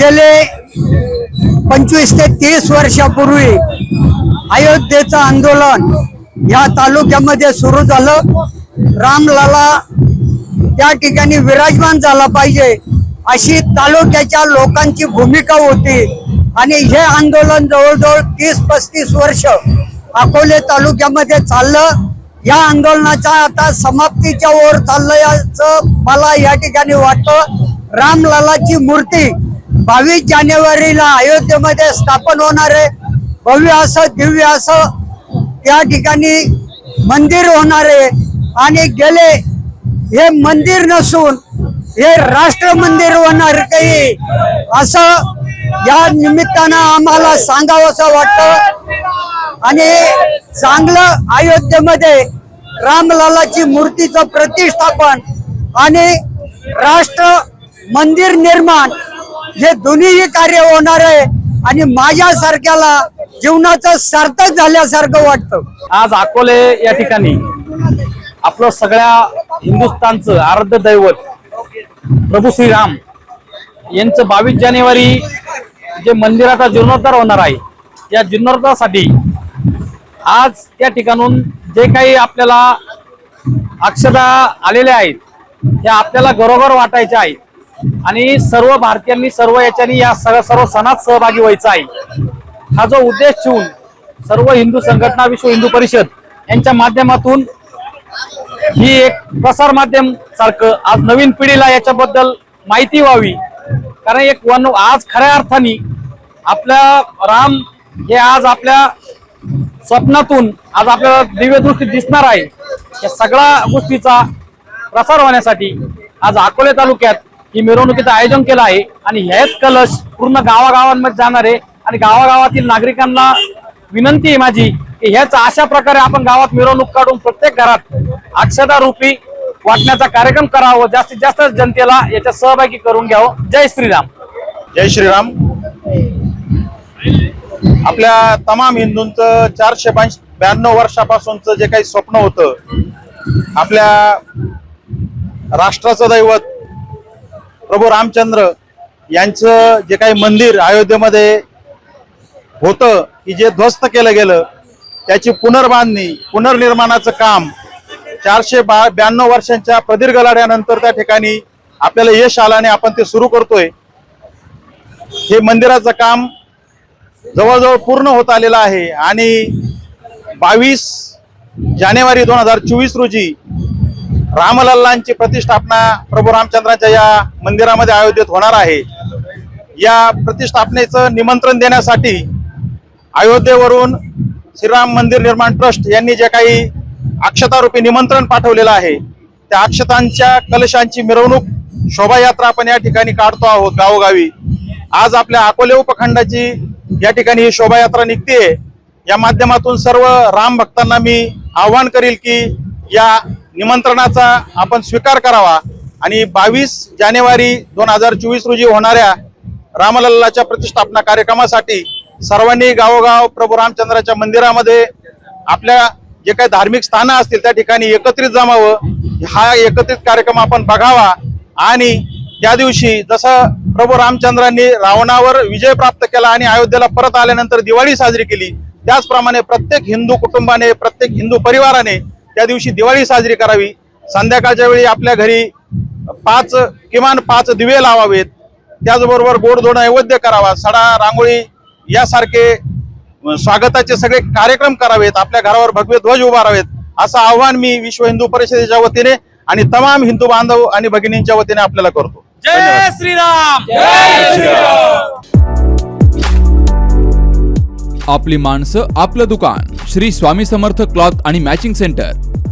गेले पंचवीस ते तीस वर्षापूर्वी अयोध्येचं आंदोलन या तालुक्यामध्ये सुरू झालं. रामलाला त्या ठिकाणी विराजमान झाला पाहिजे अशी तालुक्याच्या लोकांची भूमिका होती. आणि हे आंदोलन जवळजवळ तीस पस्तीस वर्ष अकोले तालुक्यामध्ये चाललं. या आंदोलनाच्या आता समाप्तीच्या ओर चालल्याचं मला या ठिकाणी वाटतं. रामलालाची मूर्ती बावीस जानेवारीला अयोध्येमध्ये स्थापन होणार आहे. भव्य असं दिव्य असं त्या ठिकाणी मंदिर होणार आहे. आणि गेले हे मंदिर नसून हे राष्ट्र मंदिर होणार काही. असं या निमित्तानं आम्हाला सांगावंसं वाटतं. आणि चांगलं अयोध्येमध्ये रामलालाची मूर्तीचं प्रतिष्ठापन आणि राष्ट्र मंदिर निर्माण हे दोन्हीही कार्य होणार आहे आणि माझ्यासारख्याला जीवनाचं सार्थक झाल्यासारखं वाटतं. आज अकोले या ठिकाणी आपलं सगळ्या हिंदुस्थानचं आराध्य दैवत प्रभू श्रीराम यांचं बावीस जानेवारी जे मंदिराचा जीर्णोद्धार होणार आहे या जीर्णोद्धारासाठी आज त्या ठिकाणून जे काही आपल्याला अक्षता आलेल्या आहेत त्या आपल्याला घरोघर वाटायच्या आहेत. आणि सर्व भारतीयांनी सर्व याच्यानी या सगळ्या सर्व सणात सहभागी व्हायचा आहे. हा जो उद्देश ठेवून सर्व हिंदू संघटना विश्व हिंदू परिषद यांच्या माध्यमातून ही एक प्रसार माध्यम सारखं आज नवीन पिढीला याच्याबद्दल माहिती व्हावी. कारण एक वन आज खऱ्या अर्थाने आपल्या राम हे आज आपल्या स्वप्नातून आज आपल्याला दिव्यदृष्टी दिसणार आहे. या सगळ्या गोष्टीचा प्रसार होण्यासाठी आज अकोले तालुक्यात ही मिरवणुकीचं आयोजन केलं आहे आणि हेच कलश पूर्ण गावागावांमध्ये जाणार आहे. आणि गावागावातील नागरिकांना विनंती आहे माझी की ह्याच अशा प्रकारे आपण गावात मिरवणूक काढून प्रत्येक घरात अक्षता रूपी वाटण्याचा कार्यक्रम करावा. जास्तीत जास्त जनतेला याच्यात सहभागी करून घ्यावं. जय श्रीराम. जय श्रीराम. आपल्या तमाम हिंदूंचं चारशे ब्याण्णव वर्षापासूनचं जे काही स्वप्न होतं आपल्या राष्ट्राचं दैवत प्रभू रामचंद्र यांचं जे काही मंदिर अयोध्येमध्ये होतं की जे ध्वस्त केलं गेलं त्याची पुनर्बांधणी पुनर्निर्माणाचं काम चारशे बा ब्याण्णव वर्षांच्या प्रदीर्घ लढ्यानंतर त्या ठिकाणी आपल्याला यश आलं आणि आपण ते सुरू करतोय. हे मंदिराचं काम जवळजवळ पूर्ण होत आलेलं आहे आणि बावीस जानेवारी दोन हजार चोवीस रोजी रामलल्लांची प्रतिष्ठापना प्रभू रामचंद्रांच्या या मंदिरामध्ये आयोजित होणार आहे. या प्रतिष्ठापनेचं निमंत्रण देण्यासाठी अयोध्येवरून श्रीराम मंदिर निर्माण ट्रस्ट यांनी जे काही अक्षतारूपी निमंत्रण पाठवलेलं आहे त्या अक्षतांच्या कलशांची मिरवणूक शोभायात्रा आपण या ठिकाणी काढतो आहोत गावोगावी. आज आपल्या अकोले उपखंडाची या ठिकाणी ही शोभायात्रा निघते या माध्यमातून सर्व राम भक्तांना मी आव्हान करील की या निमंत्रणाचा आपण स्वीकार करावा. आणि बावीस जानेवारी दोन हजार चोवीस रोजी होणाऱ्या रामलल्लाच्या प्रतिष्ठापना कार्यक्रमासाठी सर्वांनी गावोगाव प्रभू रामचंद्राच्या मंदिरामध्ये आपल्या जे काही धार्मिक स्थानं असतील त्या ठिकाणी एकत्रित जमावं. हा एकत्रित कार्यक्रम आपण बघावा. आणि त्या दिवशी जसं प्रभू रामचंद्रांनी रावणावर विजय प्राप्त केला आणि अयोध्येला परत आल्यानंतर दिवाळी साजरी केली त्याचप्रमाणे प्रत्येक हिंदू कुटुंबाने प्रत्येक हिंदू परिवाराने त्या दिवशी दिवाळी साजरी करावी. संध्याकाळच्या वेळी आपल्या घरी पाच किमान पाच दिवे लावावेत. त्याचबरोबर गोडधोड नैवेद्य करावा. सडा रांगोळी यासारखे स्वागताचे सगळे कार्यक्रम करावेत. आपल्या घरावर भगवे ध्वज उभारावेत असं आव्हान मी विश्व हिंदू परिषदेच्या वतीने आणि तमाम हिंदू बांधव आणि भगिनींच्या वतीने आपल्याला करतो. जय श्रीराम! आपली माणसं आपलं दुकान. श्री स्वामी समर्थ क्लॉथ आणि मॅचिंग सेंटर.